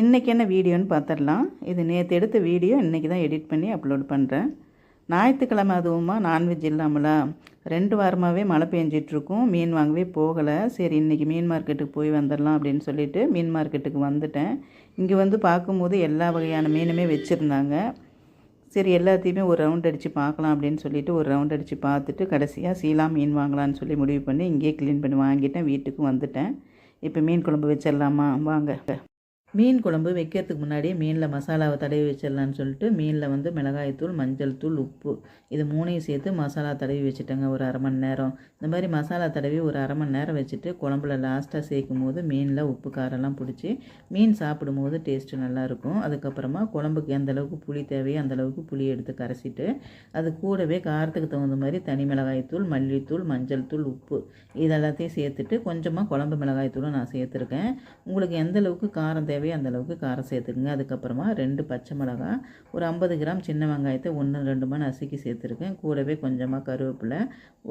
இன்றைக்கி என்ன வீடியோன்னு பார்த்துடலாம். இது நேற்று எடுத்த வீடியோ இன்றைக்கி தான் எடிட் பண்ணி அப்லோட் பண்ணுறேன் ஞாயிற்றுக்கிழமை அதுவுமா நான்வெஜ் இல்லாமலா? ரெண்டு வாரமாகவே மழை பெஞ்சிட்ருக்கும். மீன் வாங்கவே போகலை. சரி இன்றைக்கி மீன் மார்க்கெட்டுக்கு போய் வந்துடலாம் அப்படின்னு சொல்லிட்டு மீன் மார்க்கெட்டுக்கு வந்துட்டேன். இங்கே வந்து பார்க்கும்போது எல்லா வகையான மீனுமே வச்சுருந்தாங்க. சரி எல்லாத்தையுமே ஒரு ரவுண்ட் அடித்து பார்க்கலாம் அப்படின்னு சொல்லிட்டு ஒரு ரவுண்ட் அடித்து பார்த்துட்டு கடைசியாக சீலா மீன் வாங்கலான்னு சொல்லி முடிவு பண்ணி இங்கேயே க்ளீன் பண்ணி வாங்கிட்டேன். வீட்டுக்கு வந்துட்டேன். இப்போ மீன் குழம்பு வச்சிடலாமா? வாங்க. மீன் குழம்பு வைக்கிறதுக்கு முன்னாடியே மீனில் மசாலாவை தடவி வச்சிடலான்னு சொல்லிட்டு மீனில் வந்து மிளகாய்த்தூள் மஞ்சள் தூள் உப்பு இது மூணையும் சேர்த்து மசாலா தடவி வச்சுட்டேங்க. ஒரு அரை மணி நேரம். இந்த மாதிரி மசாலா தடவி ஒரு அரை மணி நேரம் வச்சுட்டு குழம்புல லாஸ்ட்டாக சேர்க்கும் போது மீனில் உப்பு காரெல்லாம் பிடிச்சி மீன் சாப்பிடும்போது டேஸ்ட்டு நல்லாயிருக்கும் அதுக்கப்புறமா குழம்புக்கு எந்த அளவுக்கு புளி தேவையோ அந்த அளவுக்கு புளி எடுத்து கரைச்சிட்டு அது கூடவே காரத்துக்கு தகுந்த மாதிரி தனி மிளகாய்த்தூள் மல்லித்தூள் மஞ்சள் தூள் உப்பு இதெல்லாத்தையும் சேர்த்துட்டு கொஞ்சமாக குழம்பு மிளகாய்த்தூளும் நான் சேர்த்துருக்கேன். உங்களுக்கு எந்த அளவுக்கு காரம் தேவையோ அந்தளவுக்கு காரம் சேர்த்துக்குங்க. அதுக்கப்புறமா ரெண்டு பச்சை மிளகாய் ஒரு ஐம்பது கிராம் சின்ன வெங்காயத்தை ஒன்று ரெண்டுமா நசுக்கி சேர்த்துருக்கேன். கூடவே கொஞ்சமாக கருவேப்பிலை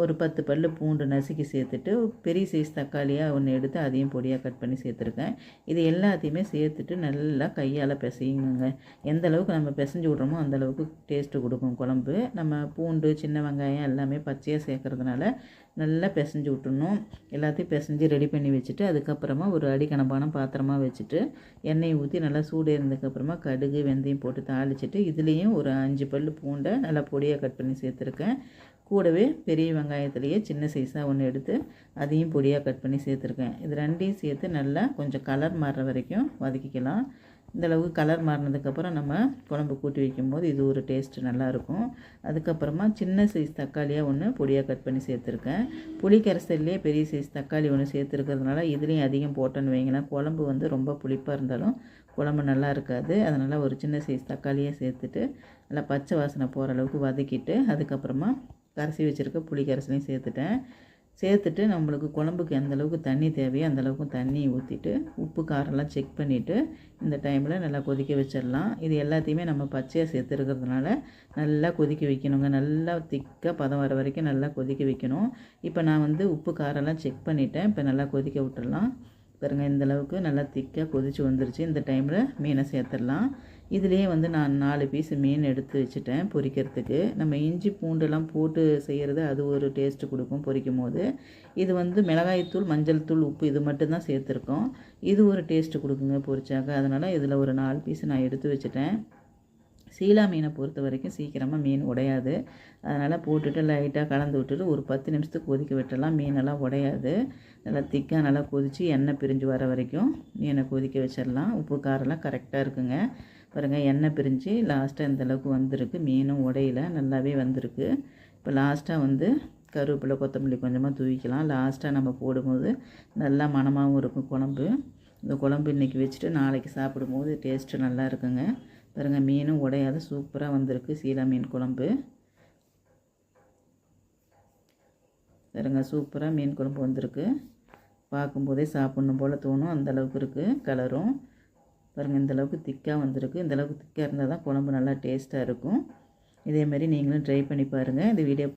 ஒரு பத்து பல் பூண்டு நசுக்கி சேர்த்துட்டு பெரிய சைஸ் தக்காளியாக ஒன்று எடுத்து அதையும் பொடியாக கட் பண்ணி சேர்த்துருக்கேன். இது எல்லாத்தையுமே சேர்த்துட்டு நல்லா கையால் பிசையுங்க எந்த அளவுக்கு நம்ம பிசைஞ்சு விட்றோமோ அந்த அளவுக்கு டேஸ்ட்டு கொடுக்கும் குழம்பு. நம்ம பூண்டு சின்ன வெங்காயம் எல்லாமே பச்சையாக சேர்க்கறதுனால நல்லா பிசைஞ்சு விட்டுணும் எல்லாத்தையும் பிசைஞ்சு ரெடி பண்ணி வச்சுட்டு அதுக்கப்புறமா ஒரு அடிக்கணப்பான பாத்திரமாக வச்சுட்டு எண்ணெய் ஊற்றி நல்லா சூடு இருந்ததுக்கப்புறமா கடுகு வெந்தயம் போட்டு தாளிச்சிட்டு இதுலேயும் ஒரு அஞ்சு பல் பூண்டை நல்லா பொடியாக கட் பண்ணி சேர்த்துருக்கேன். கூடவே பெரிய வெங்காயத்துலேயே சின்ன சைஸாக ஒன்று எடுத்து அதையும் பொடியாக கட் பண்ணி சேர்த்துருக்கேன். இது ரெண்டையும் சேர்த்து நல்லா கொஞ்சம் கலர் மாறுற வரைக்கும் வதக்கிக்கலாம். இந்த அளவுக்கு கலர் மாறினதுக்கப்புறம் நம்ம குழம்பு கூட்டி வைக்கும்போது இது ஒரு டேஸ்ட்டு நல்லாயிருக்கும். அதுக்கப்புறமா சின்ன சைஸ் தக்காளியாக ஒன்று பொடியாக கட் பண்ணி சேர்த்துருக்கேன். புளி கரைசல்லே பெரிய சைஸ் தக்காளி ஒன்று சேர்த்துருக்கிறதுனால இதுலேயும் அதிகம் போட்டோன்னு வைங்களேன். குழம்பு வந்து ரொம்ப புளிப்பாக இருந்தாலும் குழம்பு நல்லா இருக்காது. அதனால் ஒரு சின்ன சைஸ் தக்காளியாக சேர்த்துட்டு நல்லா பச்சை வாசனை போகிற அளவுக்கு வதக்கிட்டு அதுக்கப்புறமா கரைசி வச்சுருக்க புளி கரைசலையும் சேர்த்துட்டேன். சேர்த்துட்டு நம்மளுக்கு குழம்புக்கு எந்த அளவுக்கு தண்ணி தேவையோ அந்தளவுக்கு தண்ணி ஊற்றிட்டு உப்பு காரெல்லாம் செக் பண்ணிவிட்டு இந்த டைமில் நல்லா கொதிக்க வச்சிடலாம். இது எல்லாத்தையுமே நம்ம பச்சையாக சேர்த்துருக்கிறதுனால நல்லா கொதிக்க வைக்கணுங்க. நல்லா திக்காக பதம் வர வரைக்கும் நல்லா கொதிக்க வைக்கணும். இப்போ நான் வந்து உப்பு காரெல்லாம் செக் பண்ணிவிட்டேன் இப்போ நல்லா கொதிக்க விட்டுடலாம். பாருங்கள் இந்த அளவுக்கு நல்லா திக்காக கொதிச்சு வந்துருச்சு. இந்த டைமில் மீனை சேர்த்துடலாம். இதுலேயே வந்து நான் நாலு பீஸ் மீன் எடுத்து வச்சுட்டேன் பொரிக்கிறதுக்கு நம்ம இஞ்சி பூண்டெல்லாம் போட்டு செய்கிறது அது ஒரு டேஸ்ட்டு கொடுக்கும் பொரிக்கும் போது இது வந்து மிளகாய்த்தூள் மஞ்சள் தூள் உப்பு இது மட்டும்தான் சேர்த்துருக்கோம். இது ஒரு டேஸ்ட்டு கொடுக்குங்க பொரிச்சாக்க அதனால் இதில் ஒரு நாலு பீஸ் நான் எடுத்து வச்சுட்டேன். சீலா மீனை பொறுத்த வரைக்கும் சீக்கிரமாக மீன் உடையாது. அதனால் போட்டுட்டு லைட்டாக கலந்து விட்டுட்டு ஒரு பத்து நிமிஷத்துக்கு கொதிக்க விட்டுடலாம். மீனெல்லாம் உடையாது. நல்லா திக்காக நல்லா கொதித்து எண்ணெய் பிரிஞ்சு வர வரைக்கும் மீனை கொதிக்க வச்சிடலாம். உப்பு காரெல்லாம் கரெக்டாக இருக்குங்க. பாருங்கள் எண்ணெய் பிரிஞ்சு லாஸ்ட்டாக இந்த அளவுக்கு வந்திருக்கு. மீனும் உடையில நல்லாவே வந்திருக்கு. இப்போ லாஸ்ட்டாக வந்து கருவேப்பிலை கொத்தமல்லி கொஞ்சமாக தூவிக்கலாம். லாஸ்ட்டாக நம்ம போடும்போது நல்லா மணமாகவும் இருக்கும் குழம்பு. இந்த குழம்பு இன்றைக்கி வச்சுட்டு நாளைக்கு சாப்பிடும்போது டேஸ்ட்டு நல்லா இருக்குங்க. பாருங்கள் மீனும் உடையாத சூப்பராக வந்திருக்கு சீலா மீன் குழம்பு. பாருங்க சூப்பராக மீன் குழம்பு வந்திருக்கு. பார்க்கும்போதே சாப்பிட்ணும் போல் தோணும். அந்த அளவுக்கு இருக்குது கலரும் பாருங்கள் இந்தளவுக்கு திக்காக வந்திருக்கு. இந்த அளவுக்கு திக்காக இருந்தால் தான் குழம்பு நல்லா டேஸ்ட்டாக இருக்கும். இதேமாரி நீங்களும் ட்ரை பண்ணி பாருங்கள் இந்த வீடியோ